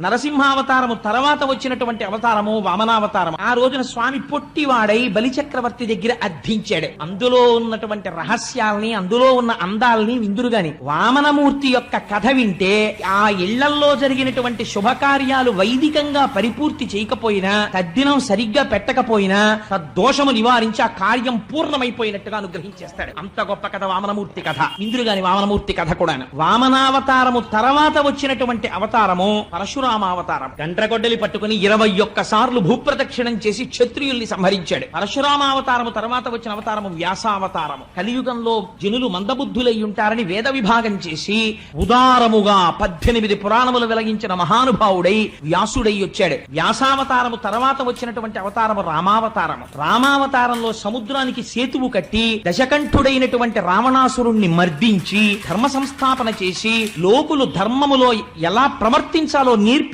నరసింహావతారము తర్వాత వచ్చినటువంటి అవతారము వామనావతారము. ఆ రోజున స్వామి పొట్టివాడై బలిచక్రవర్తి దగ్గర అర్థించాడు. అందులో ఉన్నటువంటి రహస్యాల్ని అందులో ఉన్న అందాల్ని విందురు గాని. వామనమూర్తి యొక్క కథ వింటే ఆ ఇళ్ళల్లో జరిగినటువంటి శుభకార్యాలు వైదికంగా పరిపూర్తి చేయకపోయినా తద్దినం సరిగ్గా పెట్టకపోయినా తద్దోషము నివారించి ఆ కార్యం పూర్ణమైపోయినట్టుగా అనుగ్రహించేస్తాడు. అంత గొప్ప కథ వామనమూర్తి కథ. విందురుగాని గాని వామనమూర్తి కథ కూడా వామనావతారము తర్వాత వచ్చినటువంటి అవతారము పరశురామావతారం. గండ్రగొడ్డలి పట్టుకుని ఇరవై ఒక్క సార్లు భూప్రదక్షిణం చేసి క్షత్రియుల్ని సంహరించాడు. పరశురామావతారము తర్వాత వచ్చిన అవతారము వ్యాసావతారము. కలియుగంలో జనులు మందబుద్ధులై ఉంటారని వేద విభాగం చేసి ఉదారముగా పద్దెనిమిది పురాణములు వెలగించిన మహానుభావుడై వ్యాసుడై వచ్చాడు. వ్యాసావతారము తర్వాత వచ్చినటువంటి అవతారము రామావతారము. రామావతారంలో సముద్రానికి సేతువు కట్టి దశకంఠుడైనటువంటి రావణాసురుణ్ణి మర్దించి ధర్మ సంస్థాపన చేసి లోకులు ధర్మములో ఎలా ప్రవర్తించాలో